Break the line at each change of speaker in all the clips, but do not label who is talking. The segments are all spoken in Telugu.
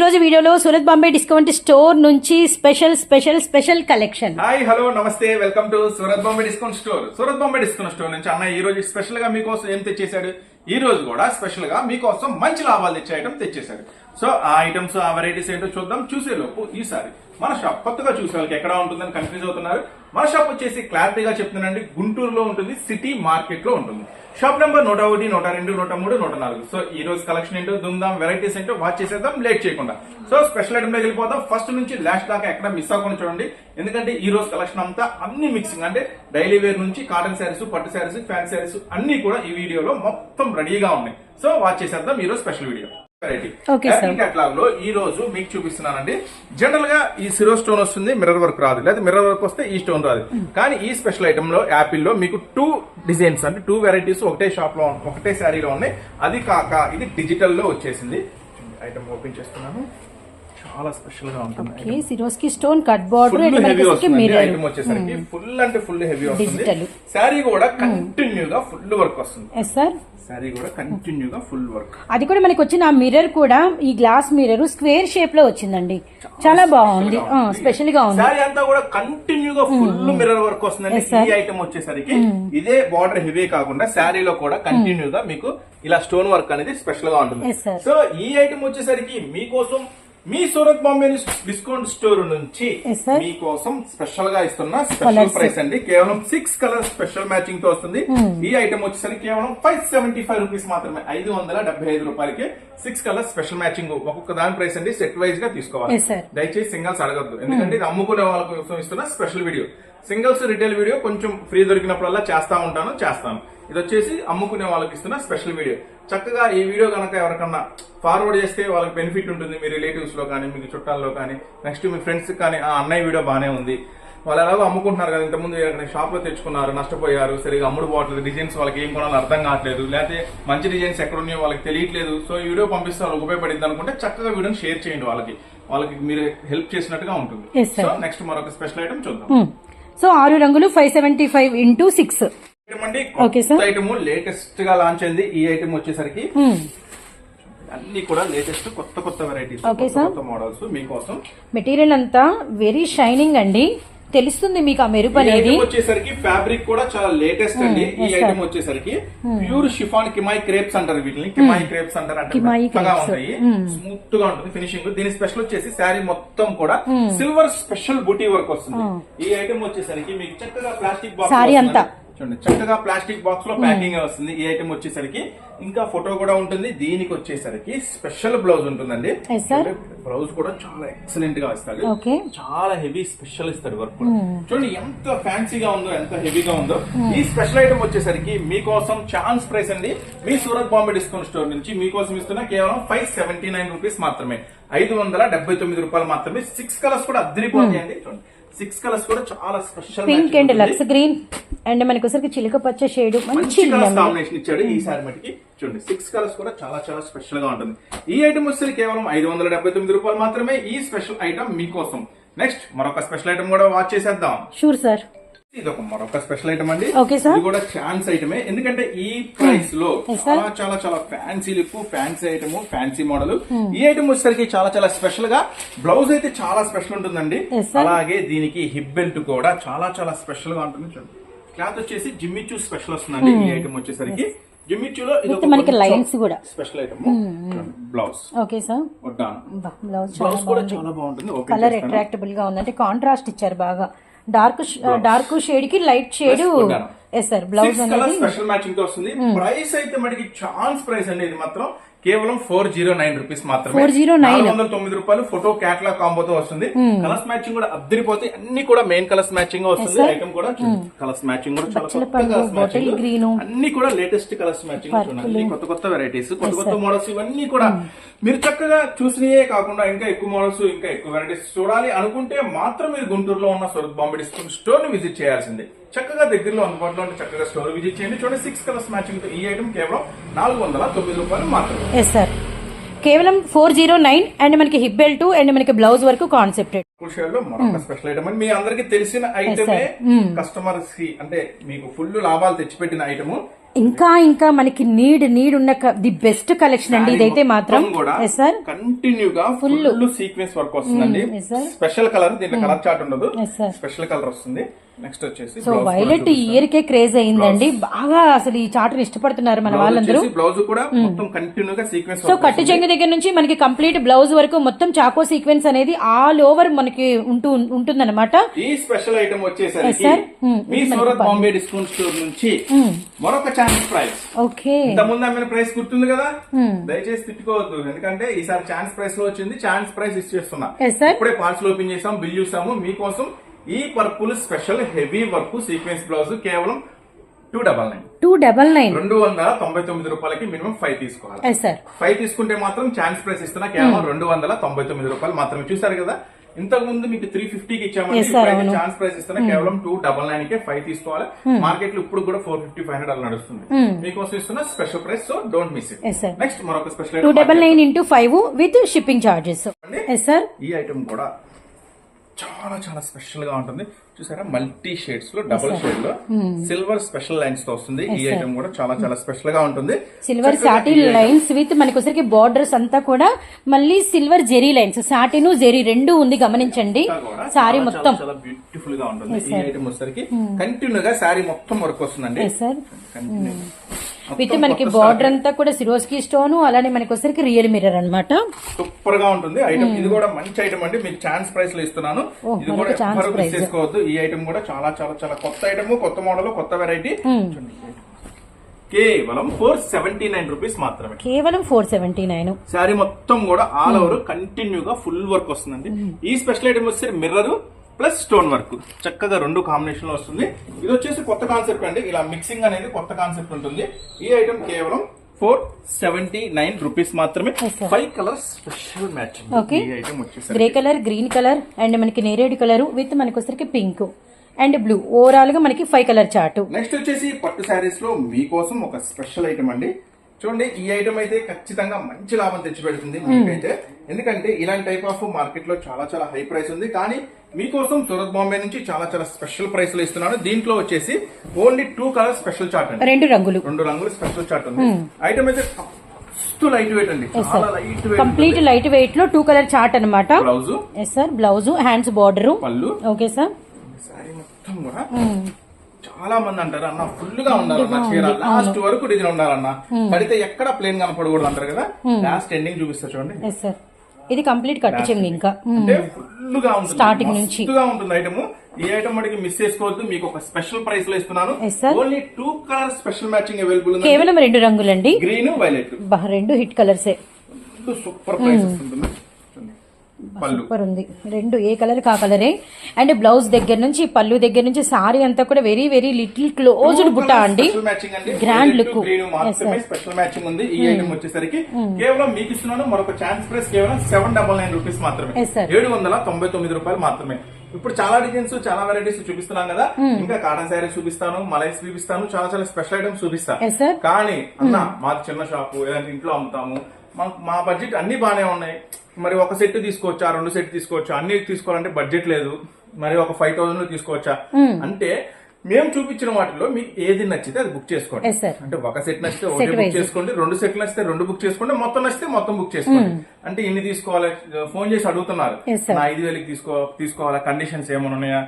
రోజు వీడియోలో సూరత్ బాంబే డిస్కౌంట్ స్టోర్ నుంచి special special special collection.
Hi hello namaste welcome to Surat Bombay discount store. Surat Bombay discount store నుంచి అన్న ఈ రోజు స్పెషల్గా మీకోసం ఏం తెచ్చేశాడు? ఈ రోజు కూడా స్పెషల్గా మీకోసం మంచి లాభాలు తెచ్చే ఐటమ్ తెచ్చేశాడు. సో ఆ ఐటమ్స్ ఆ వెరైటీస్ ఏంటో చూద్దాం. చూసే లోపు ఈసారి మన షాప్ కొత్తగా చూసే వాళ్ళకి ఎక్కడ ఉంటుందని కన్ఫ్యూజ్ అవుతున్నారు. మన షాప్ వచ్చేసి క్లారిటీగా చెప్తున్నానండి. గుంటూరులో ఉంటుంది సిటీ మార్కెట్లో ఉంటుంది. షాప్ నెంబర్ నూట ఒకటి నూట రెండు నూట మూడు నూట నాలుగు సో ఈ రోజు కలెక్షన్ ఏంటో దుందాం వెరైటీస్ ఏంటో వాచ్ చేసేద్దాం లేట్ చేయకుండా. సో స్పెషల్ ఐటమ్లోకి వెళ్ళిపోదాం ఫస్ట్ నుంచి లాస్ట్ దాకా ఎక్కడ మిస్ అవ్వకుండా చూడండి. ఎందుకంటే ఈ రోజు కలెక్షన్ అంతా అన్ని మిక్సింగ్ అంటే డైలీ వేర్ నుంచి కాటన్ శారీస్ పట్టు శారీస్ ఫ్యాన్ శారీస్ అన్ని కూడా ఈ వీడియోలో మొత్తం రెడీగా ఉన్నాయి. సో వాచ్ చేసేద్దాం. ఈ రోజు స్పెషల్ వీడియో కేటలాగ్లో ఈ రోజు మీకు చూపిస్తున్నానండి. జనరల్గా ఈ సిరో స్టోన్ వస్తుంది మిర్రర్ వర్క్ రాదు. లేదా మిర్రర్ వర్క్ వస్తే ఈ స్టోన్ రాదు. కానీ ఈ స్పెషల్ ఐటమ్లో యాపిల్లో మీకు టూ డిజైన్స్ అంటే టూ వెరైటీస్ ఒకటే షాప్లో ఒకటే శారీలో ఉన్నాయి. అది కాక ఇది డిజిటల్లో వచ్చేసింది. ఐటమ్ ఓపెన్ చేస్తున్నాను. చాలా స్పెషల్గా ఉంటుంది
okay Swarovski stone cut border
full heavy వస్తుంది. ఐటమ్ వచ్చేసరికి ఫుల్ అంటే ఫుల్ హెవీ వస్తుంది. శారీ కూడా కంటిన్యూ గా ఫుల్ వర్క్ వస్తుంది.
ఎస్ సార్
శారీ కూడా కంటిన్యూగా ఫుల్ వర్క్
అది కూడా మనకి వచ్చిన ఆ మిర్రర్ కూడా ఈ గ్లాస్ మిర్రర్ స్క్వేర్ షేప్లో వచ్చిందండి. చాలా బాగుంది. స్పెషల్గా ఉంది.
శారీ అంతా కూడా కంటిన్యూ గా ఫుల్ మిర్రర్ వర్క్ వస్తుందండి.
Sir.
ఈ ఐటమ్ వచ్చేసరికి ఇదే బార్డర్ హెవీ కాకుండా శారీలో కూడా కంటిన్యూ గా మీకు ఇలా స్టోన్ వర్క్ అనేది స్పెషల్గా ఉంటుంది. సో ఈ ఐటమ్ వచ్చేసరికి మీకోసం మీ సూరత్ బాంబే డిస్కౌంట్ స్టోర్ నుంచి. మీకోసం స్పెషల్గా ఇస్తున్న స్పెషల్. ప్రైస్ అండి. కేవలం సిక్స్ కలర్ స్పెషల్ మ్యాచింగ్తో వస్తుంది.
Hmm.
ఈ ఐటమ్ వచ్చేసరికి కేవలం ఫైవ్ సెవెంటీ ఫైవ్ రూపీస్ మాత్రమే. ఐదు వందల డెబ్బై ఐదు రూపాయలకి సిక్స్ కలర్ స్పెషల్ మ్యాచింగ్ ఒక్కొక్క దాని ప్రైస్ అండి. సెట్ వైజ్గా తీసుకోవాలి. దయచేసి సింగల్స్ అడగద్దు. ఎందుకంటే ఇది అమ్ముకునే వాళ్ళ కోసం ఇస్తున్న special video singles retail video కొంచెం ఫ్రీ దొరికినప్పుడల్లా చేస్తా ఉంటాను చేస్తాను. ఇది వచ్చేసి అమ్ముకునే వాళ్ళకి ఇస్తున్న స్పెషల్ వీడియో చక్కగా ఈ వీడియో కనుక ఎవరికన్నా ఫార్వర్డ్ చేస్తే వాళ్ళకి బెనిఫిట్ ఉంటుంది మీ రిలేటివ్స్లో కానీ మీ చుట్టాల్లో కానీ నెక్స్ట్ మీ ఫ్రెండ్స్ కానీ ఆ అన్నయ్య వీడియో బానే ఉంది. వాళ్ళు ఎలాగో అమ్ముకుంటున్నారు కదా ఇంతకుముందు ఎక్కడ షాప్లో తెచ్చుకున్నారు నష్టపోయారు సరిగా అమ్ముడు పోవట్లేదు డిజైన్స్ వాళ్ళకి ఏం కొనాలో అర్థం కావట్లేదు లేకపోతే మంచి డిజైన్స్ ఎక్కడ ఉన్నాయో వాళ్ళకి తెలియట్లేదు. సో ఈ వీడియో పంపిస్తే వాళ్ళకి ఉపయోగపడింది అనుకుంటే చక్కగా వీడియోని షేర్ చేయండి వాళ్ళకి. వాళ్ళకి మీరు హెల్ప్ చేసినట్టుగా ఉంటుంది. సో నెక్స్ట్ మరొక స్పెషల్ ఐటమ్ చూద్దాం.
సో ఆరు రంగులు five seventy five into six
item లేటెస్ట్గా లాంచ్ అయింది. ఈ ఐటమ్ వచ్చేసరికి అన్ని కూడా లేటెస్ట్ కొత్త కొత్త వెరైటీస్ కొత్త మోడల్స్ మీకోసం.
మెటీరియల్ అంతా వెరీ షైనింగ్ అండి. తెలుస్తుంది మీకు ఆ మెరుపు
ఈ
అనేది.
వచ్చేసరికి ఫ్యాబ్రిక్ కూడా చాలా లేటెస్ట్ అండి. ఈ
yes, sir.
ఐటమ్ వచ్చేసరికి ప్యూర్ షిఫాన్ కిమాయి క్రేప్స్ అంటారు వీటిని. కిమాయి క్రేప్స్ అంటారు అంటే. ఉంటాయి. స్మూత్గా ఉంటుంది ఫినిషింగ్ దీని స్పెషల్ వచ్చేసి శారీ మొత్తం కూడా సిల్వర్ స్పెషల్ బుటీ వర్క్ వస్తుంది. ఈ ఐటమ్ వచ్చేసరికి మీకు చక్కగా ప్లాస్టిక్ బాక్స్
అంతా.
చూడండి చక్కగా ప్లాస్టిక్ బాక్స్లో ప్యాకింగ్ వస్తుంది. ఈ ఐటమ్ వచ్చేసరికి ఇంకా ఫోటో కూడా ఉంటుంది. దీనికి వచ్చేసరికి స్పెషల్ బ్లౌజ్ ఉంటుందండి. బ్లౌజ్ కూడా చాలా ఎక్సలెంట్గా ఇస్తాడు. చాలా హెవీ స్పెషల్ ఇస్తాడు వర్క్ చూడండి ఎంత ఫ్యాన్సీగా ఉందో ఎంత హెవీగా ఉందో. ఈ స్పెషల్ ఐటమ్ వచ్చేసరికి మీకోసం ఛాన్స్ ప్రైస్ అండి. మీ సూరత్ బాంబే డిస్కౌంట్ స్టోర్ నుంచి మీకోసం ఇస్తున్న కేవలం ఫైవ్ సెవెంటీ నైన్ రూపీస్ మాత్రమే. ఐదు వందల డెబ్బై తొమ్మిది రూపాయలు మాత్రమే. సిక్స్ కలర్స్ కూడా అద్దరిపోతాయండి. చూడండి సిక్స్ కలర్స్ కూడా చాలా స్పెషల్
పింక్ అండ్ లక్స్ గ్రీన్ అండ్ మనకి వచ్చరికి చిలక పచ్చ షేడ్ మంచి
కలర్స్. కాంబినేషన్ ఇచ్చాడు ఈసారి మటుకి. చూడండి సిక్స్ కలర్స్ కూడా చాలా చాలా స్పెషల్గా ఉంటుంది. ఈ ఐటమ్ వచ్చేసరికి కేవలం ఐదు వందల డెబ్బై తొమ్మిది రూపాయలు మాత్రమే ఈ స్పెషల్ ఐటమ్ మీకోసం. నెక్స్ట్ మరొక స్పెషల్ ఐటమ్ కూడా వాచ్ చేసేద్దాం.
షూర్ సార్
ఇది ఒక మరొక స్పెషల్ ఐటమ్ అండి. ఇది కూడా ఛాన్స్ ఐటమే ఎందుకంటే ఈ
ప్రైస్లో sir.
చాలా చాలా చాలా fancy look fancy item fancy model
Hmm.
ఈ ఐటమ్ వచ్చేసరికి చాలా చాలా స్పెషల్గా బ్లౌజ్ అయితే చాలా స్పెషల్ ఉంటుందండి. అలాగే దీనికి హిప్ బెల్ట్ కూడా చాలా చాలా స్పెషల్గా ఉంటుంది చూడండి క్లాత్ వచ్చేసి జిమ్మిచూ స్పెషల్ వస్తుందండి ఈ ఐటమ్ వచ్చేసరికి జిమ్మిచూలో ఇది
Hmm. మనకి lines కూడా. Hmm.
Special item blouse
okay sir
వడ్డాను
blouse
కూడా చాలా బాగుంటుంది
కలర్. అట్రాక్టబుల్గా ఉంది అంటే కాంట్రాస్ట్ ఇచ్చారు బాగా dark dark షేడ్కి light shade. Yes sir blouse అనేది
స్పెషల్ మ్యాచింగ్తో వస్తుంది. ప్రైస్ అయితే మనకి ఛాన్స్ ప్రైస్ అండి ఇది మాత్రం. కేవలం ఫోర్ జీరో నైన్ రూపీస్ మాత్రమే.
409.
నాలుగు వందల తొమ్మిది రూపాయలు ఫోటో క్యాట్లాగ్ కాంబోతో వస్తుంది. కలర్స్ మ్యాచింగ్ కూడా అద్దరిపోతే అన్ని కూడా మెయిన్ కలర్స్ మ్యాచింగ్ వస్తుంది. ఐటమ్ కూడా కలర్స్ మ్యాచింగ్ కూడా చాలా కొత్త కలర్స్ మ్యాచింగ్. అన్ని కూడా లేటెస్ట్ కలర్స్ మ్యాచింగ్ చూడండి. కొత్త కొత్త వెరైటీస్ కొత్త కొత్త మోడల్స్ ఇవన్నీ కూడా మీరు చక్కగా చూసినయే కాకుండా ఇంకా ఎక్కువ మోడల్స్ ఇంకా ఎక్కువ వెరైటీస్ చూడాలి అనుకుంటే మాత్రం మీరు గుంటూరులో ఉన్న సూరత్ బాంబే డిస్కౌంట్ స్టోర్ని విజిట్ చేయాల్సిందే. చక్కగా దగ్గరలో అందుబాటులో ఉంటే చక్కగా స్టోర్ విజిట్ చేయండి. చూడండి సిక్స్ కలర్స్ మ్యాచింగ్తో ఈ ఐటమ్ కేవలం నాలుగు వందల తొమ్మిది రూపాయలు మాత్రమే.
సార్ కేవలం ఫోర్ జీరో నైన్ అండ్ మనకి హిప్ బెల్ట్ అండ్ మనకి బ్లౌజ్ వరకు
లో మరొక స్పెషల్ ఐటమ్ అని మీ అందరికి తెలిసిన ఐటమే కస్టమర్స్కి అంటే మీకు ఫుల్ లాభాలు తెచ్చిపెట్టిన ఐటమ్
ఇంకా ఇంకా మనకి నీడ్ నీడ్ ఉన్న ది బెస్ట్ కలెక్షన్ అండి ఇదైతే మాత్రం. సార్
కంటిన్యూ గా ఫుల్ సీక్వెన్స్ వర్క్ వస్తుందండి. స్పెషల్ కలర్ దీంట్లో కలర్ చార్ట్ ఉండదు.
Yes sir.
స్పెషల్ కలర్ వస్తుంది. నెక్స్ట్ వచ్చేసి
సో వైలెట్ ఇయర్ కే క్రేజ్ అయిందండి. బాగా అసలు ఈ చాటును ఇష్టపడుతున్నారు మన వాళ్ళందరూ.
బ్లౌజ్ కూడా మొత్తం కంటిన్యూ గా సీక్వెన్స్
సో కట్టు చెంగు దగ్గర నుంచి మనకి కంప్లీట్ బ్లౌజ్ వరకు మొత్తం చాకో సీక్వెన్స్ అనేది ఆల్ ఓవర్ మనకి ఉంటూ ఉంటుందన్నమాట.
ఈ స్పెషల్ ఐటమ్ వచ్చేసరికి.
Hmm.
మీ సూరత్ బాంబే డిస్కౌంట్ స్టోర్ నుంచి మరొక ఛాన్స్ ప్రైస్
ఓకే
ఇంత ముందు అమ్మిన ప్రైస్ గుర్తుంది కదా?
Hmm.
దయచేసి తిట్టుకోవద్దు. ఎందుకంటే ఈసారి ఛాన్స్ ప్రైస్లో వచ్చింది ఛాన్స్ ప్రైస్ ఇచ్చేస్తున్నా. ఇప్పుడే పార్సల్ ఓపెన్ చేసాం బిల్ చూసాము. మీకోసం ఈ purple special heavy work sequence blouse కేవలం two double nine
two double nine
రెండు వందల తొంభై తొమ్మిది రూపాయలకి మినిమం ఫైవ్ తీసుకోవాలి. ఫైవ్ తీసుకుంటే మాత్రం ఛాన్స్ ప్రైస్ ఇస్తున్నా.
Hmm.
కేవలం రెండు వందల తొంభై తొమ్మిది రూపాయలు మాత్రమే. చూసారు కదా? ఇంతకు ముందు మీకు త్రీ ఫిఫ్టీకి.
Hmm.
ఛాన్స్ ప్రైస్ ఇస్తున్నా. కేవలం టూ డబల్ నైన్ కే ఫైవ్ తీసుకోవాలి. మార్కెట్లో ఇప్పుడు కూడా ఫోర్ ఫిఫ్టీ ఫైవ్ హండ్రెడ్ అలా నడుస్తుంది. మీకోసం ఇస్తున్న special price so don't miss it
Hmm.
Next మరొక special
two double nine into five with shipping charges
ఈ ఐటమ్ కూడా చాలా చాలా స్పెషల్గా ఉంటుంది. చూసారా? మల్టీ షేడ్స్లో డబుల్ షేడ్లో సిల్వర్ స్పెషల్ లైన్స్తో వస్తుంది ఈ ఐటమ్ కూడా చాలా చాలా స్పెషల్గా ఉంటుంది.
సిల్వర్ సాటిన్ లైన్స్ విత్ మనకి వచ్చరికి బార్డర్స్ అంతా కూడా మళ్ళీ silver zari lines satin zari రెండు ఉంది గమనించండి. సారీ మొత్తం.
చాలా బ్యూటిఫుల్గా ఉంటుంది ఈ ఐటమ్ వచ్చేసరికి. కంటిన్యూ గా శారీ మొత్తం వర్క్ వస్తుందండి.
సార్
కంటిన్యూ
విత్ మనకి బార్డర్ అంతా కూడా సిరోస్కి స్టోన్ అలానే మనకి వచ్చరికి రియల్ మిర్రర్ అన్నమాట.
సూపర్గా ఉంటుంది ఐటమ్ ఇది కూడా మంచి ఐటమ్ అండి. మీకు ఛాన్స్ ప్రైస్లో ఇస్తున్నాను. ఇది కూడా మిస్
price.
చేసుకోవద్దు. ఈ ఐటమ్ కూడా చాలా చాలా చాలా కొత్త ఐటమ్ కొత్త మోడల్ కొత్త వెరైటీ కేవలం ఫోర్ సెవెంటీ నైన్ రూపీస్ మాత్రమే.
కేవలం ఫోర్ సెవెంటీ నైన్
శారీ మొత్తం కూడా ఆల్ ఓవర్ కంటిన్యూ గా ఫుల్ వర్క్ వస్తుందండి. ఈ స్పెషల్ ఐటమ్ వచ్చేసి మిర్రర్ ప్లస్ స్టోన్ వర్క్. చక్కగా రెండు కాంబినేషన్లో వస్తుంది. ఇది వచ్చేసి కొత్త కాన్సెప్ట్ అండి. ఇలా మిక్సింగ్ అనేది కొత్త కాన్సెప్ట్ ఉంటుంది. ఈ ఐటమ్ కేవలం ఫోర్ సెవెంటీ నైన్ రూపీస్ మాత్రమే. Five colours special match
grey colour green colour and మనకి నేరేడు కలర్ విత్ మనకి వచ్చరికి పింక్ అండ్ బ్లూ ఓవరాల్గా మనకి ఫైవ్ కలర్ చార్ట్
నెక్స్ట్ వచ్చేసి పట్టు శారీస్లో మీకోసం ఒక స్పెషల్ ఐటమ్ అండి. చూడండి ఈ ఐటమ్ అయితే ఖచ్చితంగా మంచి లాభం తెచ్చిపెడుతుంది మీకైతే. ఎందుకంటే ఇలాంటి టైప్ ఆఫ్ మార్కెట్లో చాలా చాలా హై ప్రైస్ ఉంది. కానీ మీకోసం సూరత్ బాంబే నుంచి చాలా చాలా స్పెషల్ ప్రైస్లో ఇస్తున్నాను. దీంట్లో వచ్చేసి only two colour special chart అండి.
రెండు రంగులు.
రెండు రంగులు స్పెషల్ చార్ట్ ఉంది. ఐటమ్ అయితే మస్తు లైట్ వెయిట్ అండి. చాలా లైట్ వెయిట్
కంప్లీట్ లైట్ వెయిట్లో టూ కలర్ చార్ట్ అనమాట
blouse
yes sir blouse hands border
పళ్ళు.
ఓకే సార్
శారీ మొత్తం కూడా చాలా మంది అంటారు అన్న ఫుల్గా ఉండాలన్న చీర లాస్ట్ వరకు డిజైన్ ఉండాలన్న కడితే ఎక్కడ ప్లేన్ కనపడకూడదు అంటారు కదా. లాస్ట్ ఎండింగ్ చూపిస్తా చూడండి.
సార్ ఇది కంప్లీట్ కట్టు చెంగు ఇంకా.
అంటే ఫుల్గా ఉంటుంది.
Starting నుంచి.
ఉంటుంది ఐటమ్ ఈ ఐటమ్ మనకి మిస్ చేసుకోవద్దు మీకు ఒక స్పెషల్ ప్రైస్లో ఇస్తున్నాను. Only two colour special matching available ఉంది
కేవలం రెండు రంగులండి.
గ్రీన్ వైలెట్
బా, రెండు హిట్ కలర్సే
సూపర్ ప్రైస్. పళ్ళు
సూపర్ ఉంది రెండు ఏ కలర్ కా కలరే అండ్ బ్లౌజ్ దగ్గర నుంచి పళ్ళు దగ్గర నుంచి సారీ అంతా కూడా వెరీ వెరీ లిటిల్ క్లోజ్డ్ బుట్ట అండి.
మాత్రమే
sir.
స్పెషల్ మ్యాచింగ్ ఉంది. ఈ ఐటమ్ వచ్చేసరికి కేవలం మీకు ఇస్తున్నాను. మరొక ఛాన్స్ ప్రైస్ కేవలం సెవెన్ డబల్ నైన్ రూపీస్ మాత్రమే. ఏడు వందల తొంభై తొమ్మిది రూపాయలు మాత్రమే. ఇప్పుడు చాలా డిజైన్స్ చాలా వెరైటీస్ చూపిస్తున్నాం కదా. ఇంకా కాటన్ శారీస్ చూపిస్తాను మలైస్ చూపిస్తాను చాలా చాలా స్పెషల్ ఐటమ్స్ చూపిస్తా.
Yes, sir.
కానీ అన్న మాది చిన్న షాపు లేదంటే ఇంట్లో అమ్ముతాము. మా బడ్జెట్ అన్ని బానే ఉన్నాయి. మరి ఒక సెట్ తీసుకోవచ్చా రెండు సెట్ తీసుకోవచ్చా అన్ని తీసుకోవాలంటే బడ్జెట్ లేదు. మరి ఒక ఫైవ్ థౌసండ్ తీసుకోవచ్చా? అంటే మేము చూపించిన వాటిలో మీకు ఏది నచ్చితే అది బుక్ చేసుకోండి. అంటే ఒక సెట్ నచ్చితే ఒకటి బుక్. చేసుకోండి రెండు సెట్లు నచ్చితే రెండు బుక్ చేసుకోండి మొత్తం నచ్చితే మొత్తం బుక్ చేసుకోండి. అంటే ఇన్ని తీసుకోవాలి ఫోన్ చేసి అడుగుతున్నారు. నా ఐదు వేలకి తీసుకో తీసుకోవాలా కండిషన్స్ ఏమైనా ఉన్నాయా?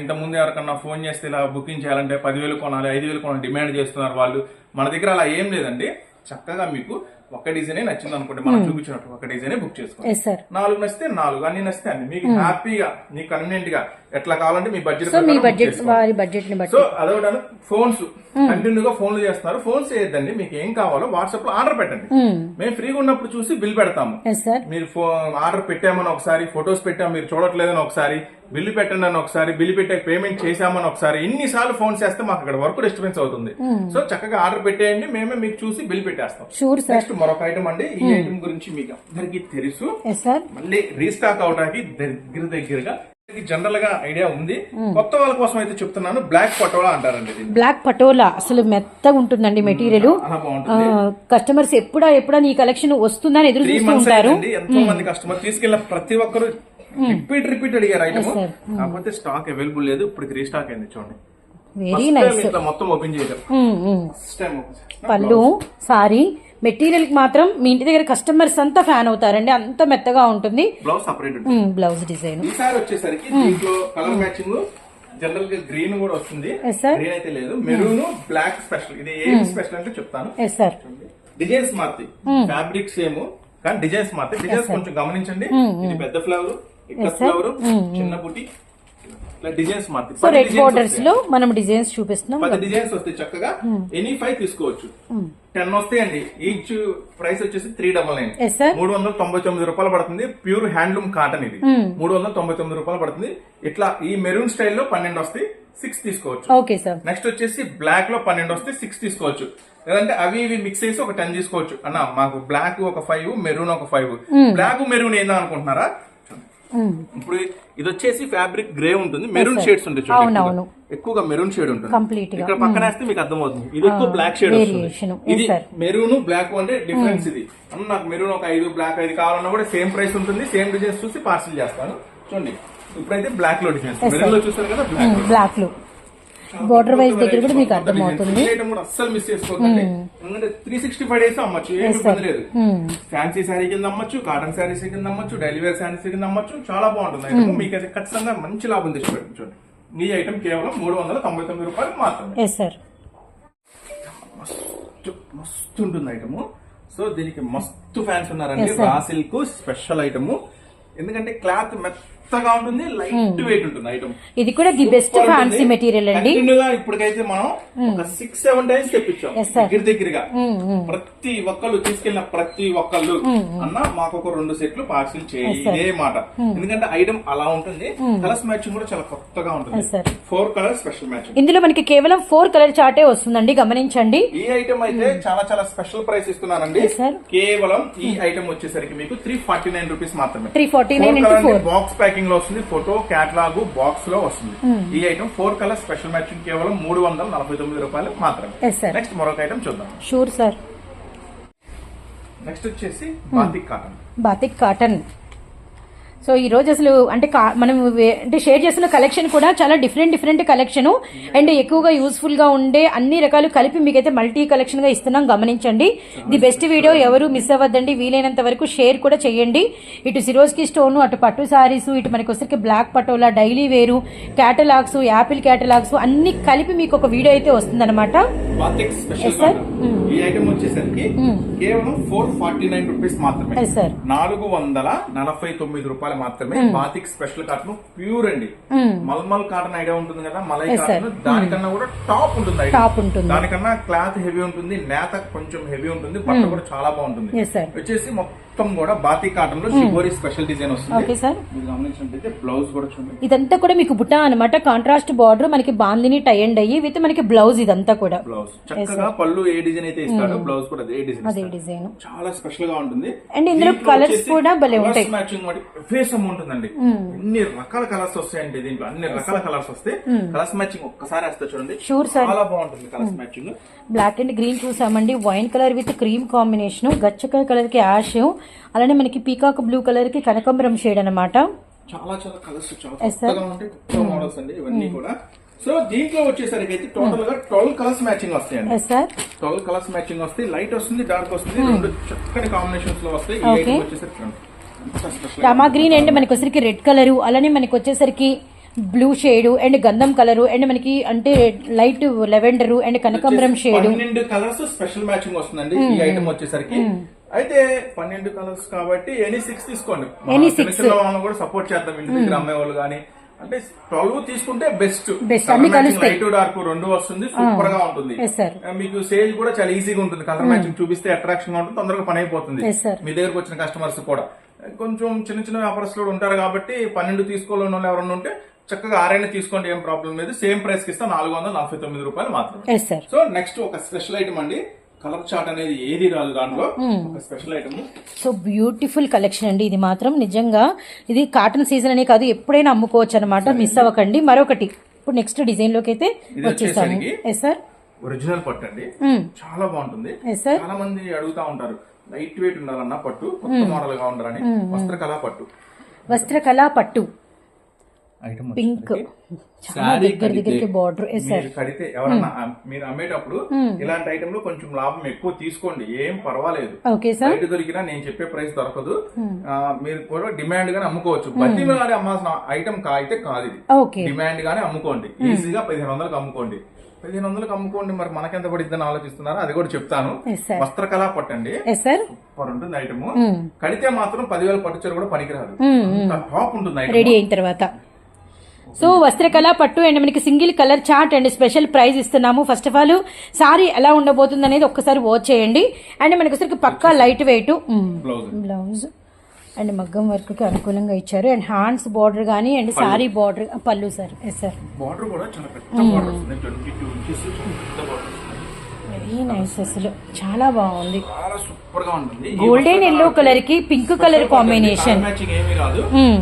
ఇంత ముందు ఎవరికన్నా ఫోన్ చేస్తే ఇలా బుకింగ్ చేయాలంటే పదివేలు కొనాలి ఐదు వేలు కొనాలి డిమాండ్ చేస్తున్నారు వాళ్ళు. మన దగ్గర అలా ఏం లేదండి. చక్కగా మీకు ఒక డిజైనే నచ్చింది అనుకోండి మనం చూపించినట్టు ఒక డిజైనే బుక్ చేసుకోండి నాలుగు నచ్చితే నాలుగు అన్ని నచ్చితే అన్ని. మీకు హ్యాపీగా మీకు కన్వీనియంట్గా ఎట్లా కావాలంటే మీ బడ్జెట్
సో మీ బడ్జెట్ వారి బడ్జెట్ని బట్టి.
సో అదొకటి ఫోన్స్. కంటిన్యూగా ఫోన్లు చేస్తున్నారు. ఫోన్స్ చేయొద్దండి. మీకు ఏం కావాలో వాట్సాప్లో ఆర్డర్ పెట్టండి. మేము ఫ్రీగా ఉన్నప్పుడు చూసి బిల్ పెడతాము. మీరు ఆర్డర్ పెట్టామని ఒకసారి ఫొటోస్ పెట్టాము మీరు చూడట్లేదని ఒకసారి బిల్లు పెట్టండి అని ఒకసారి బిల్లు పెట్టే పేమెంట్ చేశామని ఒకసారి ఇన్నిసార్లు ఫోన్ చేస్తే మాకు ఇక్కడ వర్క్ డిస్టర్బెన్స్ అవుతుంది. సో చక్కగా ఆర్డర్ పెట్టేయండి మేమే మీకు చూసి బిల్ పెట్టేస్తాం. నెక్స్ట్ మరొక ఐటమ్ అండి ఈ ఐటమ్ గురించి మీకు అందరికీ తెలుసు. మళ్ళీ రీస్టాక్ అవడానికి దగ్గర దగ్గరగా జనరల్గా ఐడియా ఉంది. కొత్త వాళ్ళ కోసం అయితే చెప్తున్నాను బ్లాక్ పటోలా అంటారండి
బ్లాక్ పటోలా అసలు మెత్తగా ఉంటుందండి మెటీరియల్ కస్టమర్స్ ఎప్పుడా ఎప్పుడా నీ కలెక్షన్ వస్తుందని ఎదురు చూస్తూ ఉంటారు.
ఎంతో మంది కస్టమర్ తీసుకెళ్ళిన ప్రతి ఒక్కరు రిపీట్ రిపీట్ అడిగారు ఐటమ్
sir.
కాకపోతే స్టాక్ అవైలబుల్ లేదు. ఇప్పుడు రీస్టాక్ అయింది చూడండి.
వెరీ నైస్
మొత్తం ఓపెన్ చేయడం. చేసిన
పళ్ళు సారీ మెటీరియల్కి మాత్రం మీ ఇంటి దగ్గర కస్టమర్స్ అంతా ఫ్యాన్ అవుతారండి. అంత మెత్తగా ఉంటుంది.
బ్లౌజ్ సపరేట్
బ్లౌజ్ డిజైన్
ఈసారి వచ్చేసరికి దీంట్లో కలర్ మ్యాచింగ్ జనరల్గా గ్రీన్ కూడా వస్తుంది. గ్రీన్ అయితే లేదు. మెరూన్ బ్లాక్ స్పెషల్ ఇది ఏం స్పెషల్ అంటే చెప్తాను. డిజైన్స్ మారుతాయి. ఫ్యాబ్రిక్ సేమ్ కానీ డిజైన్స్ మారుతాయి. డిజైన్స్ కొంచెం గమనించండి. ఇది పెద్ద ఫ్లవర్ ఇక్కడ
sir.
ఫ్లవర్ చిన్న బుట్టి డిజైన్స్ మారుతాయి.
సో
పది
రెడ్
designs
బోర్డర్స్
వస్తాయి.
లో మనం డిజైన్స్ చూపిస్తున్నాం.
పది డిజైన్స్ వస్తాయి చక్కగా. ఎనీ ఫైవ్ తీసుకోవచ్చు. టెన్ వస్తాయండి. ఈచ్ ప్రైస్ వచ్చేసి త్రీ డబల్ నైన్ మూడు వందల తొంభై తొమ్మిది రూపాయలు పడుతుంది. ప్యూర్ హ్యాండ్లూమ్ కాటన్ ఇది. మూడు వందల తొంభై తొమ్మిది రూపాయలు పడుతుంది. ఇట్లా ఈ మెరూన్ స్టైల్లో పన్నెండు వస్తాయి. సిక్స్ తీసుకోవచ్చు.
ఓకే సార్
నెక్స్ట్ వచ్చేసి బ్లాక్లో పన్నెండు వస్తే సిక్స్ తీసుకోవచ్చు. లేదంటే అవి ఇవి మిక్స్ చేసి ఒక టెన్ తీసుకోవచ్చు. అన్న మాకు బ్లాక్ ఒక ఫైవ్ మెరూన్ ఒక ఫైవ్ బ్లాక్ మెరూన్ ఏందా అనుకుంటున్నారా ఇప్పుడు ఇది వచ్చేసి ఫ్యాబ్రిక్ గ్రే ఉంటుంది మెరూన్ షేడ్స్ ఉంటాయి చూడండి. ఎక్కువగా. మెరూన్ షేడ్ ఉంటుంది.
గా.
ఇక్కడ పక్కన వేస్తే మీకు అర్థమవుతుంది. ఇది ఎక్కువ బ్లాక్ షేడ్
variation.
వస్తుంది ఇది. మెరూన్ బ్లాక్ అంటే డిఫరెన్స్ ఇది. అన్న నాకు మెరూన్ ఒక ఐదు బ్లాక్ ఐదు కావాలన్నా కూడా సేమ్ ప్రైస్ ఉంటుంది. సేమ్ డిజైన్స్ చూసి పార్సల్ చేస్తాను. చూడండి. ఇప్పుడైతే బ్లాక్లో డిజైన్స్
sir.
మెరూన్లో చూస్తారు కదా బ్లాక్
బ్లాక్లో. బోర్డర్ వైజ్ దగ్గర కూడా మీకు అర్థమవుతుంది.
అస్సలు మిస్ చేసుకోకండి. ఎందుకంటే త్రీ సిక్స్టీ ఫైవ్ డేస్ అమ్మచ్చు. ఏం ఇబ్బంది లేదు. ఫ్యాన్సీ శారీ కింద అమ్మచ్చు కాటన్ శారీస్ కింద అమ్మచ్చు డైలీ వేర్ శారీస్ కింద అమ్మచ్చు చాలా బాగుంటుంది. ఐటమ్ మీకు అయితే ఖచ్చితంగా మంచి లాభం తెచ్చి చూడండి. ఈ ఐటమ్ కేవలం మూడు వందల తొంభై తొమ్మిది రూపాయలు మాత్రమే. మస్తు మస్తు ఉంటుంది ఐటమ్ సో దీనికి మస్తు ఫ్యాన్స్ ఉన్నారండి. రా సిల్క్ స్పెషల్ ఐటమ్ ఎందుకంటే క్లాత్ మెత్తగా ఉంటుంది లైట్ వెయిట్ ఉంటుంది ఐటమ్
ఇది కూడా ది బెస్ట్ ఫ్యాన్సీ మెటీరియల్ అండి.
ఇప్పటికైతే మనం ఒక సిక్స్ సెవెన్ టైమ్స్ తెప్పించాం. దగ్గర దగ్గరగా. ప్రతి ఒక్కళ్ళు తీసుకెళ్ళిన ప్రతి ఒక్కళ్ళు అన్న మాకు ఒక రెండు సెట్లు పార్సిల్ చేయి. ఇదే మాట. ఎందుకంటే ఐటమ్ అలా ఉంటుంది. కలర్స్ మ్యాచింగ్ కూడా చాలా కొత్తగా ఉంటుంది. ఫోర్ కలర్స్ స్పెషల్ మ్యాచింగ్
ఇందులో మనకి కేవలం ఫోర్ కలర్ చార్టే వస్తుందండి? గమనించండి.
ఈ ఐటమ్ అయితే చాలా చాలా స్పెషల్ ప్రైస్ ఇస్తున్నానండి. కేవలం ఈ ఐటమ్ వచ్చేసరికి మీకు త్రీ ఫార్టీ నైన్ రూపీస్ మాత్రమే.
Three forty nine
box packing లో వస్తుంది ఫోటో క్యాటలాగ్ బాక్స్లో వస్తుంది. ఈ item four colour special matching కేవలం మూడు వందల నలభై తొమ్మిది రూపాయలు మాత్రమే. నెక్స్ట్ మరొక ఐటమ్ చూద్దాం.
షూర్ సార్
నెక్స్ట్ వచ్చేసి batik cotton
batik cotton so ఈ రోజు అసలు అంటే మనం అంటే షేర్ చేస్తున్న కలెక్షన్ కూడా చాలా డిఫరెంట్ డిఫరెంట్ కలెక్షన్. అండ్ ఎక్కువగా యూస్ఫుల్గా ఉండే అన్ని రకాలు కలిపి మీకైతే మల్టీ కలెక్షన్గా ఇస్తున్నాం. గమనించండి. ది బెస్ట్ వీడియో ఎవరు మిస్ అవ్వద్దండి. వీలైనంత వరకు షేర్ కూడా చేయండి. ఇటు సిరోస్కి స్టోన్ అటు పట్టు సారీస్ ఇటు మనకి వచ్చరికి black patola daily wear catalogues apple catalogues అన్ని కలిపి మీకు ఒక వీడియో అయితే
కేవలం ఫోర్ ఫార్టీ నైన్ రూపీస్ మాత్రమే.
Yes, sir.
నాలుగు వందల నలభై తొమ్మిది రూపాయలు మాత్రమే బాతిక్ స్పెషల్ కాటన్ ప్యూర్ అండి మల్మల్ కాటన్ ఐడియా ఉంటుంది కదా మలై. కాటన్ దానికన్నా కూడా టాప్ ఉంటుంది.
Top ఉంటుంది.
దానికన్నా క్లాత్ హెవీ ఉంటుంది నేత కొంచెం హెవీ ఉంటుంది బట్ట కూడా చాలా బాగుంటుంది. వచ్చేసి మొత్తం కూడా బాతిక్ కాటన్లో షిబోరి స్పెషల్ డిజైన్ వస్తుంది.
Okay sir.
మీరు గమనించినట్లయితే బ్లౌజ్ కూడా చూడండి.
ఇదంతా కూడా మీకు బుట్ట అనమాట కాంట్రాస్ట్ బార్డర్ మనకి బాందిని టై అండ్ అయ్యి విత్ మనకి బ్లౌజ్ ఇదంతా కూడా.
బ్లౌజ్ చక్కగా పళ్ళు ఏ డిజైన్ అయితే ఇస్తాడో బ్లౌజ్ కూడా అదే డిజైన్
అదే డిజైన్
చాలా స్పెషల్గా ఉంటుంది.
And ఇందులో colours కూడా భలే ఉంటాయి.
మ్యాచింగ్ ఫేస్ ఉంటుందండి. ఎన్ని రకాల కలర్స్ వస్తాయండి దీంట్లో. అన్ని రకాల కలర్స్ వస్తాయి కలర్స్ మ్యాచింగ్ ఒక్కసారి వస్తే చూడండి.
Sure, sir.
చాలా బాగుంటుంది colours matching
black and green చూసామండి. Wine colour with cream combination గచ్చకాయ కలర్కి యాష్ అలానే మనకి పీకాక్ బ్లూ కలర్కి కనకంబరం షేడ్ అనమాట
చాలా చాలా కలర్స్ చాలా
Yes, sir.
కొత్తగా ఉంటాయి కొత్త మోడల్స్ అండి ఇవన్నీ కూడా. సో దీంట్లో వచ్చేసరికి అయితే టోటల్గా ట్వెల్వ్ కలర్స్ మ్యాచింగ్ వస్తాయండి. ట్వెల్వ్ కలర్స్ మ్యాచింగ్ వస్తాయి లైట్ వస్తుంది డార్క్ వస్తుంది రెండు చక్కని కాంబినేషన్స్లో వస్తాయి. వచ్చేసరికి
రామా గ్రీన్ అండ్ మనకి వచ్చేసరికి రెడ్ కలర్ అలానే మనకి వచ్చేసరికి బ్లూ షేడ్ అండ్ గంధం కలర్ అండ్ మనకి అంటే లైట్ లెవెండర్ అండ్ కనకంబరం షేడ్
పన్నెండు కలర్స్ స్పెషల్ మ్యాచింగ్ వస్తుందండి ఈ ఐటమ్ వచ్చేసరికి. అయితే పన్నెండు కలర్స్ కాబట్టి ఎనీ సిక్స్ తీసుకోండి. వాళ్ళని కూడా సపోర్ట్ చేద్దాం ఇంటి దగ్గర అమ్మే వాళ్ళు కానీ అంటే ట్వెల్వ్ తీసుకుంటే బెస్ట్. లైట్ డార్క్ రెండు వస్తుంది సూపర్గా ఉంటుంది. ఆ, మీకు సేల్ కూడా చాలా ఈజీగా ఉంటుంది. కలర్ మ్యాచింగ్ చూపిస్తే అట్రాక్షన్గా ఉంటుంది తొందరగా పని అయిపోతుంది. మీ దగ్గరకు వచ్చిన కస్టమర్స్ కూడా. కొంచెం చిన్న చిన్న వ్యాపారస్తులు ఉంటారు కాబట్టి పన్నెండు తీసుకోలేని వాళ్ళు ఎవరైనా ఉంటే చక్కగా ఆరైనా తీసుకోండి ఏం ప్రాబ్లం లేదు. సేమ్ ప్రైస్కి ఇస్తా నాలుగు వందల నలభై తొమ్మిది రూపాయలు
సార్
సో నెక్స్ట్ ఒక స్పెషల్ ఐటమ్ అండి. కలర్ చార్ట్ అనేది ఏది రాదు దాంట్లో. ఒక special item.
So beautiful collection అండి ఇది మాత్రం. నిజంగా ఇది కాటన్ సీజన్ అనే కాదు ఎప్పుడైనా అమ్ముకోవచ్చు అనమాట మిస్ అవ్వకండి. మరొకటి. ఇప్పుడు నెక్స్ట్ డిజైన్లోకి అయితే వచ్చేసాము ఎస్ సార్
ఒరిజినల్ పట్టు అండి. చాలా బాగుంటుంది. చాలా మంది అడుగుతా ఉంటారు లైట్ వెయిట్ ఉండాలన్న పట్టు కొత్త మోడల్గా ఉండాలని. వస్త్రకళ పట్టు.
వస్త్రకళ పట్టు.
Item
pink. దగ్గర దగ్గరికి బార్డర్
కడితే ఎవరన్నా మీరు అమ్మేటప్పుడు ఇలాంటి ఐటమ్లో కొంచెం లాభం ఎక్కువ తీసుకోండి. ఏం పర్వాలేదు.
ఓకే సార్
బయట దొరికినా నేను చెప్పే ప్రైస్ దొరకదు. ఆ, మీరు కూడా డిమాండ్ గానే అమ్ముకోవచ్చు. బతి గానే అమ్మాల్సిన ఐటమ్ అయితే కాదు ఇది.
ఓకే
డిమాండ్ గానే అమ్ముకోండి. ఈజీగా పదిహేను వందలకు అమ్ముకోండి. పదిహేను వందలకు అమ్ముకోండి మరి మనకెంత పడిద్దని ఆలోచిస్తున్నారో అది కూడా చెప్తాను. వస్త్రకళ పట్టండి. సూపర్ ఉంటుంది ఐటమ్ కడితే మాత్రం పదివేల పట్టుచీర కూడా పనికిరాదు. టాప్ ఉంటుంది ఐటమ్
రెడీ అయిన తర్వాత. సో వస్త్రకళ పట్టు అండ్ మనకి single colour chart and special price ఇస్తున్నాము. ఫస్ట్ ఆఫ్ ఆల్ సారీ ఎలా ఉండబోతుంది అనేది ఒక్కసారి వాచ్ చేయండి. అండ్ మనకి వచ్చరికి పక్కా light weight.
Blouse
blouse and మగ్గం వర్క్కి అనుకూలంగా ఇచ్చారు. అండ్ హ్యాండ్స్ బార్డర్ కానీ అండ్ సారీ బార్డర్ పళ్ళు సార్. ఎస్ సార్
బార్డర్ కూడా చాలా పెద్ద బార్డర్.
వెరీ నైస్ అసలు. చాలా బాగుంది.
చాలా సూపర్గా ఉంటుంది
గోల్డెన్ ఎల్లో కలర్కి పింక్ కలర్ కాంబినేషన్
మ్యాచింగ్ ఏమీ రాదు.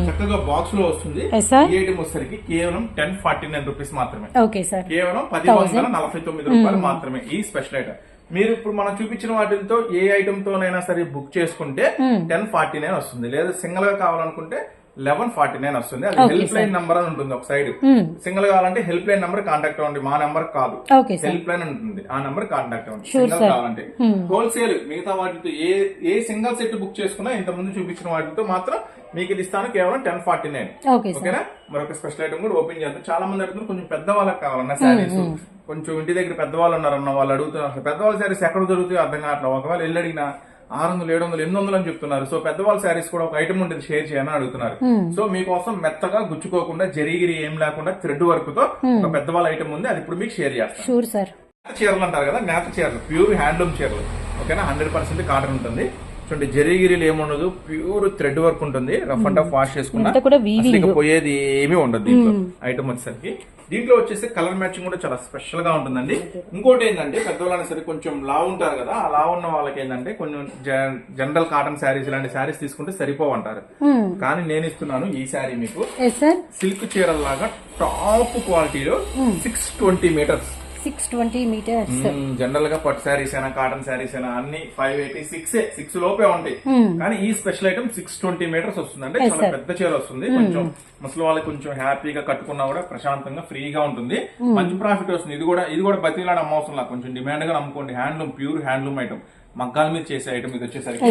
చక్కగా బాక్స్లో వస్తుంది. ఈ ఐటమ్ వచ్చేసరికి కేవలం టెన్ ఫార్టీ నైన్ రూపీస్ మాత్రమే.
ఓకే సార్
కేవలం పది వందల నలభై తొమ్మిది రూపాయలు మాత్రమే ఈ స్పెషల్ ఐటమ్ మీరు ఇప్పుడు మనం చూపించిన వాటితో ఏ ఐటమ్ తోనైనా సరే బుక్ చేసుకుంటే టెన్ ఫార్టీ నైన్ వస్తుంది. లేదా సింగిల్గా కావాలనుకుంటే లెవెన్ ఫార్టీ నైన్ వస్తుంది. అది హెల్ప్ లైన్ నంబర్ అని ఉంటుంది ఒక సైడ్ సింగిల్ కావాలంటే హెల్ప్ లైన్ నంబర్ కాంటాక్ట్ అవ్వండి. మా నంబర్ కాదు. హెల్ప్ లైన్ ఉంటుంది. ఆ నంబర్ కాంటాక్ట్ అవ్వండి. సింగిల్ కావాలంటే. హోల్సేల్ మిగతా వాటితో ఏ ఏ సింగిల్ సెట్ బుక్ చేసుకున్నా ఇంత ముందు చూపించిన వాటితో మాత్రం మీకు ఇది ఇస్తాను. కేవలం టెన్ ఫార్టీ నైన్ ఓకేనా? మరొక స్పెషల్ ఐటమ్ కూడా ఓపెన్ చేద్దాం. చాలా మంది అడుగుతున్నారు కొంచెం పెద్ద వాళ్ళకి కావాలన్న శారీస్ కొంచెం ఇంటి దగ్గర పెద్దవాళ్ళు ఉన్నారన్న వాళ్ళు అడుగుతున్నారు. పెద్దవాళ్ళ శారీస్ ఎక్కడ దొరుకుతాయో అర్థం కావట్లేదు. ఒకవేళ వెళ్ళి అడిగినా ఆరు వందలు ఏడు వందలు ఎనిమిది వందలు అని చెప్తున్నారు. సో పెద్దవాళ్ళ శారీస్ కూడా ఒక ఐటమ్ ఉంటుంది షేర్ చేయని అడుగుతున్నారు. సో మీకోసం మెత్తగా గుచ్చుకోకుండా జరిగిరి ఏం లేకుండా థ్రెడ్ వర్క్తో ఒక పెద్దవాళ్ళ ఐటమ్ ఉంది అది ఇప్పుడు మీకు షేర్ చేస్తాను. చీరలు అంటారు కదా నేత చీరలు ప్యూర్ హ్యాండ్లూమ్ చీరలు. ఓకేనా? హండ్రెడ్ పర్సెంట్ కాటన్ ఉంటుంది. చూడండి జరిగిరిలు ఏముండదు ప్యూర్ థ్రెడ్ వర్క్ ఉంటుంది రఫ్ అండ్ టఫ్ వాష్ చేసుకున్నా. పోయేది ఏమీ ఉండదు దీంట్లో. ఐటమ్ వచ్చేసరికి. దీంట్లో వచ్చేసి కలర్ మ్యాచింగ్ కూడా చాలా స్పెషల్గా ఉంటుందండి. ఇంకోటి ఏంటంటే పెద్దవాళ్ళని సరే కొంచెం లావు ఉంటారు కదా ఆ లావు ఉన్న వాళ్ళకి ఏంటంటే కొంచెం జనరల్ కాటన్ శారీస్ ఇలాంటి శారీస్ తీసుకుంటే సరిపోవంటారు. కానీ నేను ఇస్తున్నాను ఈ శారీ మీకు. సిల్క్ చీరల్లాగా టాప్ క్వాలిటీలో six twenty metres
six twenty metres
జనరల్గా పట్టు శారీస్ అయినా కాటన్ శారీస్ అయినా అన్ని ఫైవ్ ఎయిటీ సిక్స్ సిక్స్ లోపే ఉంటాయి. కానీ ఈ special item six twenty metres వస్తుంది అంటే చాలా పెద్ద చీర వస్తుంది. కొంచెం ముసలి వాళ్ళకి కొంచెం హ్యాపీగా కట్టుకున్నా కూడా ప్రశాంతంగా ఫ్రీగా ఉంటుంది. మంచి ప్రాఫిట్ వస్తుంది. ఇది కూడా ఇది కూడా బతిలాడ అమ్మవసరం కొంచెం డిమాండ్గా నమ్ముకోండి. హ్యాండ్లూమ్ ప్యూర్ హ్యాండ్లూమ్ ఐటమ్ మగ్గాల మీద చేసే ఐటమ్ ఇది వచ్చేసరికి.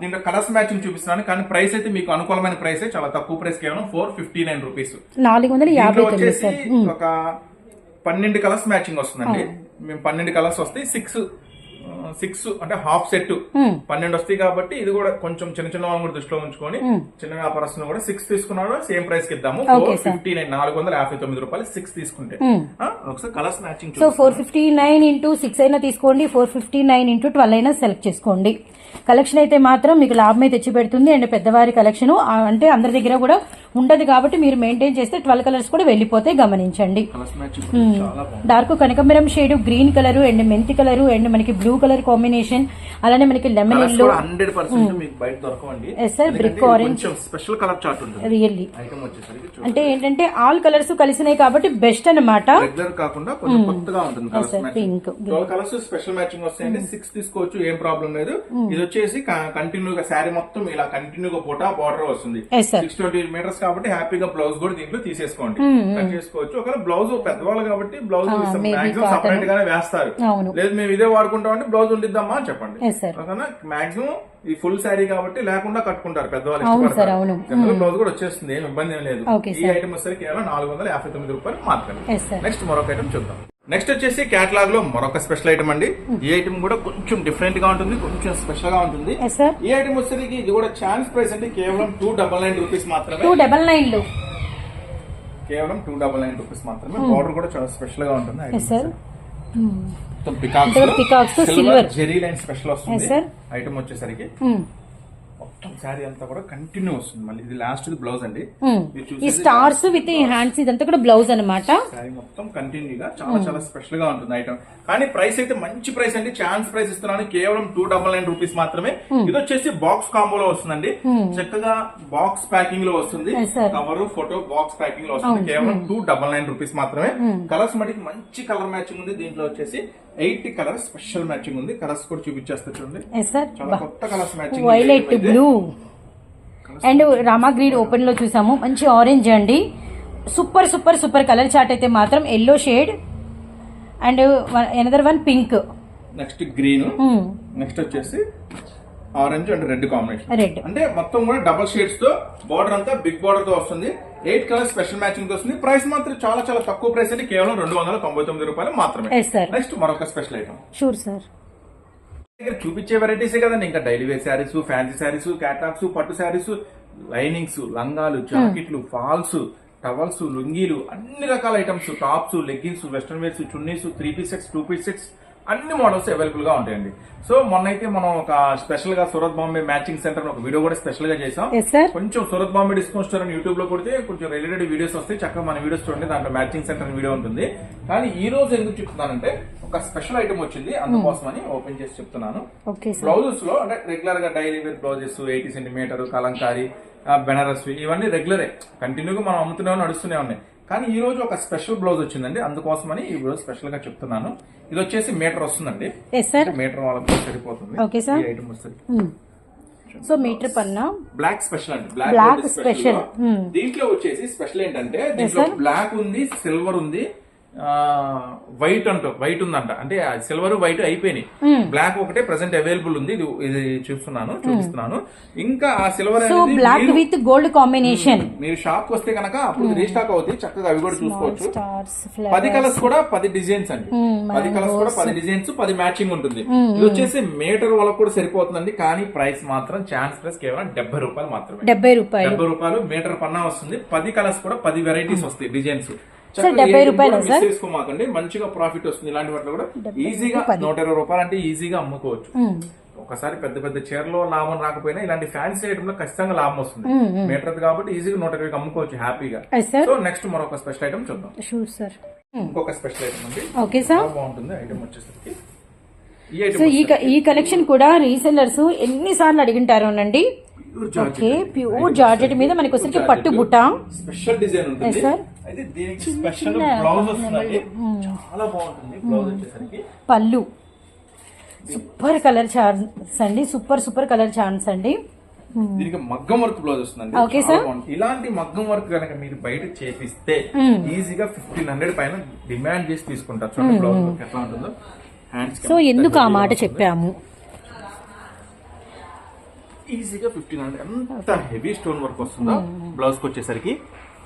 దీంట్లో కలర్స్ మ్యాచింగ్ చూపిస్తున్నాను. కానీ ప్రైస్ అయితే మీకు అనుకూలమైన ప్రైస్ చాలా తక్కువ ప్రైస్ కేవలం ఫోర్ ఫిఫ్టీ నైన్ రూపీస్
నాలుగు వందల యాభై
వచ్చేసి ఒక పన్నెండు కలర్స్ మ్యాచింగ్ వస్తుందండి. మేము పన్నెండు కలర్స్ వస్తాయి. సిక్స్ సిక్స్ అంటే హాఫ్ సెట్. పన్నెండు వస్తాయి కాబట్టి ఇది కూడా కొంచెం చిన్న చిన్న వాళ్ళని కూడా దృష్టిలో ఉంచుకొని చిన్న వ్యాపారస్తులు కూడా సిక్స్ తీసుకున్నాడు సేమ్ ప్రైస్కి ఇద్దాము ఫోర్ ఫిఫ్టీ నైన్ నాలుగు వందల యాభై తొమ్మిది రూపాయలు సిక్స్ తీసుకుంటే. ఒకసారి colours matching
so four fifty nine into six అయినా తీసుకోండి. Four fifty nine into twelve అయినా సెలెక్ట్ చేసుకోండి. కలెక్షన్ అయితే మాత్రం మీకు లాభమే తెచ్చి పెడుతుంది అండ్ పెద్దవారి కలెక్షన్ అంటే అందరి దగ్గర కూడా ఉండదు కాబట్టి మీరు మెయింటైన్ చేస్తే ట్వెల్వ్ కలర్స్ కూడా వెళ్ళిపోతే గమనించండి. డార్క్ కనకమరం షేడ్ గ్రీన్ కలర్ అండ్ మెంతి కలర్ అండ్ మనకి బ్లూ కలర్ కాంబినేషన్ అలానే మనకి lemon yellow
hundred percent
orange.
కొంచెం స్పెషల్ కలర్ చార్ట్
రియల్లీ. అంటే ఏంటంటే ఆల్ కలర్స్ కలిసినాయి కాబట్టి బెస్ట్
కొత్తగా ఉంటుంది కలర్స్ స్పెషల్ మ్యాచింగ్ వస్తాయండి. సిక్స్ తీసుకోవచ్చు ఏం ప్రాబ్లం లేదు. ఇది వచ్చేసి కంటిన్యూ గా శారీ మొత్తం ఇలా కంటిన్యూ గా పోటా బార్డర్ వస్తుంది. సిక్స్ ట్వంటీ మీటర్స్ కాబట్టి హ్యాపీగా బ్లౌజ్ కూడా దీంట్లో తీసేసుకోండి. కట్ చేసుకోవచ్చు. ఒకవేళ బ్లౌజ్ పెద్దవాళ్ళు కాబట్టి బ్లౌజ్ మాక్సిమం. సపరేట్ గానే వేస్తారు. లేదు మేము ఇదే వాడుకుంటాం అంటే బ్లౌజ్ ఉండిద్దామా అని చెప్పండి. మాక్సిమం ఈ ఫుల్ శారీ కాబట్టి లేకుండా కట్టుకుంటారు పెద్దవాళ్ళు. జనరల్ బ్లౌజ్ కూడా వచ్చేస్తుంది ఏం ఇబ్బంది ఏం లేదు. ఈ ఐటమ్ వచ్చేసరికి కేవలం నాలుగు వందల యాభై తొమ్మిది రూపాయలు మాత్రమే. నెక్స్ట్ మరొక ఐటమ్ చూద్దాం. నెక్స్ట్ వచ్చేసి కేటలాగ్లో మరొక స్పెషల్ ఐటమ్ అండి. ఈ ఐటమ్ కూడా కొంచెం డిఫరెంట్గా ఉంటుంది కొంచెం స్పెషల్గా ఉంటుంది. ఈ ఐటమ్ వచ్చేసరికి ఇది కూడా ఛాన్స్ ప్రైస్ అంటే కేవలం టూ డబల్ నైన్ రూపీస్ మాత్రమే.
టూ డబల్ నైన్లు
కేవలం టూ డబల్ నైన్ రూపీస్ మాత్రమే. బార్డర్ కూడా చాలా స్పెషల్గా ఉంటుంది. Silver
silver.
Zari line special వస్తుంది. ఐటమ్ వచ్చేసరికి. మొత్తం శారీ అంతా కూడా కంటిన్యూ వస్తుంది. మళ్ళీ ఇది లాస్ట్ బ్లౌజ్ అండి.
ఈ స్టార్స్ విత్ హ్యాండ్స్ ఇదంతా కూడా బ్లౌజ్ అన్నమాట.
శారీ మొత్తం కంటిన్యూగా చాలా చాలా స్పెషల్గా ఉంటుంది ఐటమ్ కానీ ప్రైస్ అయితే మంచి ప్రైస్ అండి. ఛాన్స్ ప్రైస్ ఇస్తున్నాను. కేవలం టూ డబల్ నైన్ రూపీస్ మాత్రమే. ఇది వచ్చేసి బాక్స్ కాంబోలో వస్తుందండి. చక్కగా బాక్స్ ప్యాకింగ్లో వస్తుంది. కవర్ ఫోటో బాక్స్ ప్యాకింగ్లో వస్తుంది. కేవలం టూ డబల్ నైన్ రూపీస్ మాత్రమే. కలర్స్ మటుకు మంచి కలర్ మ్యాచింగ్ ఉంది. దీంట్లో వచ్చేసి ఎయిట్ కలర్ స్పెషల్ మ్యాచింగ్ ఉంది. కలర్స్ కూడా చూపించేస్తా చూడండి.
ఎస్ సార్
చాలా కొత్త colours matching
violet blue and Rama green ఓపెన్లో చూసాము. మంచి ఆరెంజ్ అండి. Super super super colour chart అయితే మాత్రం yellow shade and another one pink
next green. Next వచ్చేసి orange and red combination
red
అంటే మొత్తం కూడా డబల్ షేడ్స్తో బార్డర్ అంతా బిగ్ బార్డర్తో వస్తుంది. ఎయిట్ కలర్ స్పెషల్ మ్యాచింగ్ వస్తుంది. ప్రైస్ మాత్రం చాలా చాలా తక్కువ ప్రైస్ అండి. కేవలం రెండు వందల తొంభై తొమ్మిది రూపాయలు మాత్రమే. నెక్స్ట్ మరొక స్పెషల్ ఐటమ్
షూర్ సార్
దగ్గర చూపించే వెరైటీసే కదండి. ఇంకా daily wear sarees fancy sarees క్యాటాక్స్ పట్టు శారీస్ లైనింగ్స్ లంగాలు జాకెట్లు ఫాల్స్ టవల్స్ లుంగీలు అన్ని రకాల items tops leggings western wears chunnis three piece sets two piece sets అన్ని మోడల్స్ అవైలబుల్గా ఉంటాయండి. సో మొన్న అయితే మనం ఒక స్పెషల్గా సూరత్ బాంబే మ్యాచింగ్ సెంటర్ ఒక వీడియో కూడా స్పెషల్గా చేసాం కొంచెం సూరత్ బాంబే డిస్కౌంట్ స్టోర్ అని యూట్యూబ్లో కొడితే కొంచెం రిలేటెడ్ వీడియోస్ వస్తాయి. చక్కగా మన వీడియోస్ చూడండి దాంట్లో మ్యాచింగ్ సెంటర్ వీడియో ఉంటుంది. కానీ ఈ రోజు ఎందుకు చెప్తున్నానంటే ఒక స్పెషల్ ఐటమ్ వచ్చింది. అందుకోసమని ఓపెన్ చేసి చెప్తున్నాను. బ్లౌజెస్లో అంటే రెగ్యులర్గా daily wear blouses eighty centimetre Kalamkari ఆ, బెనారస్ ఇవన్నీ రెగ్యులరే కంటిన్యూగా మనం అమ్ముతూనే నడుస్తూనే ఉన్నాయి. కానీ ఈ రోజు ఒక స్పెషల్ బ్లౌజ్ వచ్చిందండి. అందుకోసమని ఈ బ్లౌజ్ స్పెషల్గా చెప్తున్నాను. ఇది వచ్చేసి మీటర్ వస్తుందండి. మీటర్ వాళ్ళకి సరిపోతుంది.
Okay, sir.
ఈ ఐటమ్ వస్తుంది.
సో మీటర్ పన్నా?
బ్లాక్ స్పెషల్ అండి. Black
special. Hmm.
దీంట్లో వచ్చేసి స్పెషల్ ఏంటంటే దీంట్లో. బ్లాక్ ఉంది సిల్వర్ ఉంది వైట్ అంట వైట్ ఉందంట. అంటే సిల్వర్ వైట్ అయిపోయినాయి. బ్లాక్ ఒకటే ప్రెసెంట్ అవైలబుల్ ఉంది. ఇది ఇది చూస్తున్నాను చూపిస్తున్నాను. ఇంకా ఆ silver
black with gold combination
మీరు షాప్కి వస్తే కనుక అప్పుడు రీస్టాక్ అవుతాయి చక్కగా అవి కూడా చూసుకోవచ్చు. పది కలర్స్ కూడా పది డిజైన్స్ అండి. పది కలర్స్ కూడా పది డిజైన్స్ పది మ్యాచింగ్ ఉంటుంది. ఇది వచ్చేసి మీటర్ వాళ్ళకి కూడా సరిపోతుందండి. కానీ ప్రైస్ మాత్రం ఛాన్స్ ప్రైస్ కేవలం డెబ్బై రూపాయలు మాత్రమే.
డెబ్బై రూపాయలు.
డెబ్బై రూపాయలు మీటర్ పన్నా వస్తుంది. పది కలర్స్ కూడా పది వెరైటీస్ వస్తాయి డిజైన్స్
డెబ్బై రూపాయలా?
తీసుకోమాకండి మంచిగా ప్రాఫిట్ వస్తుంది. ఇలాంటి వాటిలో కూడా ఈజీగా నూట ఇరవై రూపాయలు అంటే ఈజీగా అమ్ముకోవచ్చు. ఒకసారి పెద్ద పెద్ద చీరలో లాభం రాకపోయినా ఇలాంటి ఫ్యాన్సీ ఐటమ్లో ఖచ్చితంగా లాభం వస్తుంది. మీటర్ కాబట్టి ఈజీగా నూట ఇరవైకి అమ్ముకోవచ్చు హ్యాపీగా. సో నెక్స్ట్ మరొక స్పెషల్ ఐటమ్ చూద్దాం.
షూర్ సార్
ఇంకొక స్పెషల్ ఐటమ్ అండి.
ఓకే సార్
బాగుంటుంది. ఐటమ్ వచ్చేసరికి. ఈ
సో ఈ ఈ కలెక్షన్ కూడా రీసెల్లర్స్ ఎన్నిసార్లు అడిగింటారోనండి ఓకే ప్యూర్ జార్జెట్ మీద మనకి వచ్చరికి పట్టు బుట్ట.
స్పెషల్ డిజైన్ ఉంటుంది. అయితే దీనికి స్పెషల్ బ్లౌజ్ చాలా బాగుంటుంది. బ్లౌజ్ వచ్చేసరికి
పళ్ళు. సూపర్ కలర్ చార్ట్స్ అండి. సూపర్ సూపర్ కలర్ చార్ట్స్ అండి.
దీనికి మగ్గం వర్క్ బ్లౌజ్ వస్తుందండి. చాలా
sir.
బాగుంటుంది. ఇలాంటి మగ్గం వర్క్ కనుక మీరు బయట చేపిస్తే ఈజీగా ఫిఫ్టీన్ హండ్రెడ్ పైన డిమాండ్ చేసి తీసుకుంటారు. చూడండి బ్లౌజ్ వర్క్ ఎట్లా ఉంటుందో.
సో ఎందుకు ఆ మాట చెప్పాము?
ఈజీగా ఫిఫ్టీన్ హండ్రెడ్. ఎంత హెవీ స్టోన్ వర్క్ వస్తుందో బ్లౌజ్కి వచ్చేసరికి.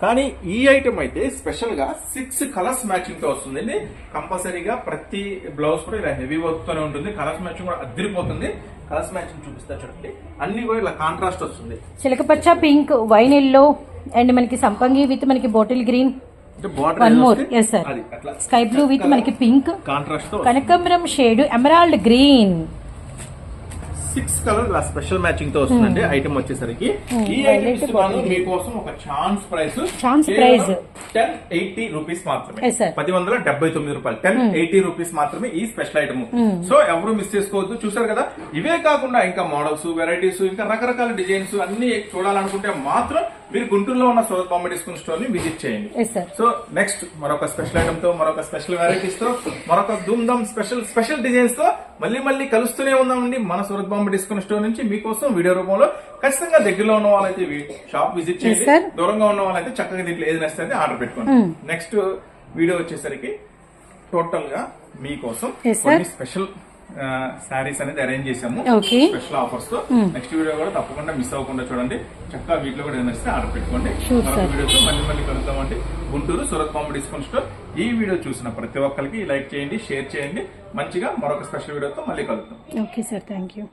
కానీ ఈ ఐటమ్ అయితే స్పెషల్గా సిక్స్ కలర్స్ మ్యాచింగ్తో వస్తుందండి కంపల్సరీగా ప్రతి బ్లౌజ్ కూడా ఇలా హెవీ వర్క్ తోనే ఉంటుంది. కలర్స్ మ్యాచింగ్ కూడా అదిరిపోతుంది కలర్స్ మ్యాచింగ్ చూపిస్తా చూడండి. అన్ని కూడా ఇలా కాంట్రాస్ట్ వస్తుంది.
చిలకపచ్చ పింక్ వైన్ ఎల్లో అండ్ మనకి సంపంగి విత్ మనకి bottle green. One more yes sir sky blue with మనకి pink
contrast
కనకంబరం shade emerald green
six colour special మ్యాచింగ్తో వస్తుందండి ఐటమ్ వచ్చేసరికి. ఈ ఐటమ్ మీకోసం ఒక chance price
Chance price.
Ten eighty rupees మాత్రమే. పది వందల డెబ్బై తొమ్మిది రూపాయలు. టెన్ ఎయిటీ రూపీస్ మాత్రమే ఈ స్పెషల్ ఐటమ్ సో ఎవరు మిస్ చేసుకోవద్దు. చూసారు కదా? ఇవే కాకుండా ఇంకా మోడల్స్ వెరైటీస్ ఇంకా రకరకాల డిజైన్స్ అన్ని చూడాలనుకుంటే మాత్రం మీరు గుంటూరులో ఉన్న సూరత్ బాంబే డిస్కౌంట్ స్టోర్ని విజిట్ చేయండి.
సార్
సో నెక్స్ట్ మరొక స్పెషల్ ఐటమ్తో మరొక స్పెషల్ వెరైటీస్తో మరొక ధూమ్ ధామ్ స్పెషల్ స్పెషల్ డిజైన్స్తో మళ్ళీ మళ్ళీ కలుస్తూనే ఉందామండి మన సూరత్ బాంబే డిస్కౌంట్ స్టోర్ నుంచి. మీకోసం వీడియో రూపంలో ఖచ్చితంగా దగ్గరలో ఉన్న వాళ్ళైతే షాప్ విజిట్ చేయండి. దూరంగా ఉన్న వాళ్ళైతే చక్కగా దీంట్లో ఏది నచ్చితే ఆర్డర్ పెట్టుకోండి. నెక్స్ట్ వీడియో వచ్చేసరికి టోటల్గా మీకోసం. కొన్ని స్పెషల్ శారీస్ అనేది అరేంజ్ చేసాము స్పెషల్ ఆఫర్స్తో. నెక్స్ట్ వీడియో కూడా తప్పకుండా మిస్ అవ్వకుండా చూడండి. చక్కగా వీటిలో కూడా ఏదైనా ఆర్డర్ పెట్టుకోండి. వీడియోతో మళ్ళీ మళ్ళీ కలుద్దామండి. Guntur Surat Bombay discount store. ఈ వీడియో చూసిన ప్రతి ఒక్కరికి లైక్ చేయండి షేర్ చేయండి. మంచిగా మరొక స్పెషల్ వీడియోతో మళ్ళీ కలుద్దాం.
Okay sir thank you